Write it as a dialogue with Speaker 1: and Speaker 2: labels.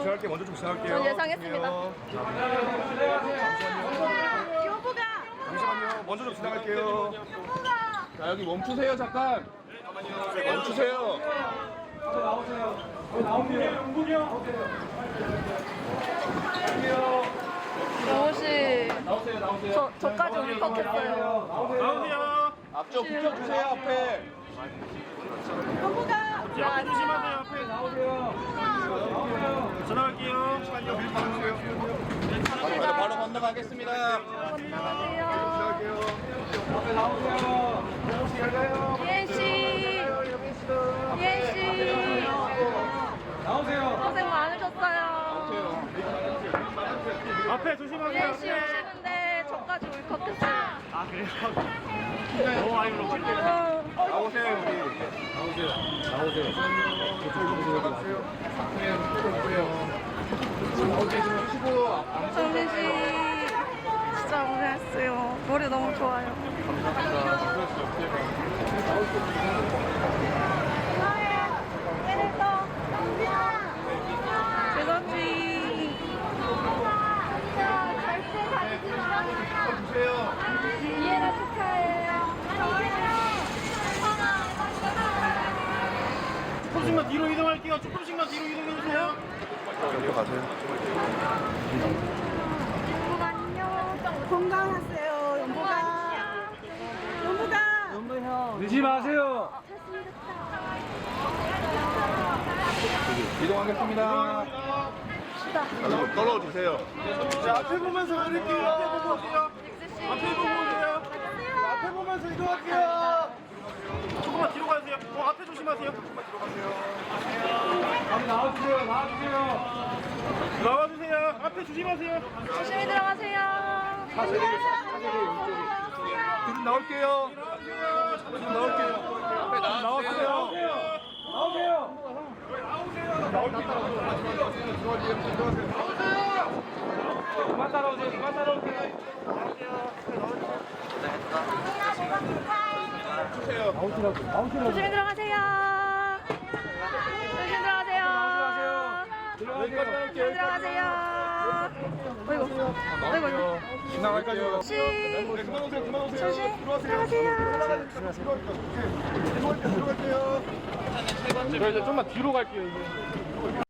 Speaker 1: 나오세요. 지나갈게 먼저 좀 지나갈게요.
Speaker 2: 전 예상했습니다.
Speaker 3: 여보가
Speaker 1: 잠시만요. 먼저 좀 지나갈게요.
Speaker 4: 자 여기 멈추세요 잠깐.
Speaker 1: 멈추세요.
Speaker 2: 영호 씨,
Speaker 4: 나오세요 나오세요.
Speaker 2: 저 저까지 울컥했어요.
Speaker 4: 나오세요. 앞쪽 붙여주세요 앞에.
Speaker 3: 여보가
Speaker 2: 아,
Speaker 5: 조심하세요 앞에 나오세요
Speaker 1: 잠시만요. 밀 받으세요.
Speaker 4: 바로 바로, 바로 건너가겠습니다.
Speaker 2: 안녕하세요.
Speaker 1: 지나갈게요.
Speaker 2: 예은 씨, 예은 씨,
Speaker 4: 나오세요.
Speaker 2: 고생 많으셨어요.
Speaker 5: 앞에 조심하세요
Speaker 2: 예은 씨 오시는데 저까지 울컥했어요.
Speaker 5: 아 그래요? 너무 많이 물어볼게요
Speaker 1: 나오세요 여기.
Speaker 2: 정민 씨, 진짜 노래 너무 좋아요. 이해라 축하해요.
Speaker 5: 조금씩만 뒤로 이동할게요 조금씩만 뒤로 이동해주세요
Speaker 1: 옆에 가세요.
Speaker 3: 건강하세요. 연보가 연보가
Speaker 4: 늦지 마세요. 이동하겠습니다.
Speaker 1: 떨어- 떨어지세요.
Speaker 5: 자 앞에 보면서 그릴게요 앞에 보고 오세요 앞에 보고 오세요 앞에 보면서 이동할게요 조금만 뒤로 가세요 어 앞에 조심하세요
Speaker 4: 나와주세요. 나와주세요.
Speaker 5: 나와주세요 앞에 조심하세요
Speaker 2: 조심히 들어가세요.
Speaker 1: 지금 나올게요. 지금 나올게요. 앞에 나왔어요.
Speaker 4: 나오세요. 그만 따라오세요. 그만 따라오세요.
Speaker 2: 조심히 들어가세요. 조심히 들어가세요. 조심히 들어가세요. 어이구, 어이구? 씨,
Speaker 1: 네, 그만 오세요. 그만 오세요.
Speaker 2: 조심
Speaker 1: 들어가세요.
Speaker 2: 들어가세요.
Speaker 1: 들어갈게요.
Speaker 4: 저 이제 좀만 뒤로 갈게요. 이제.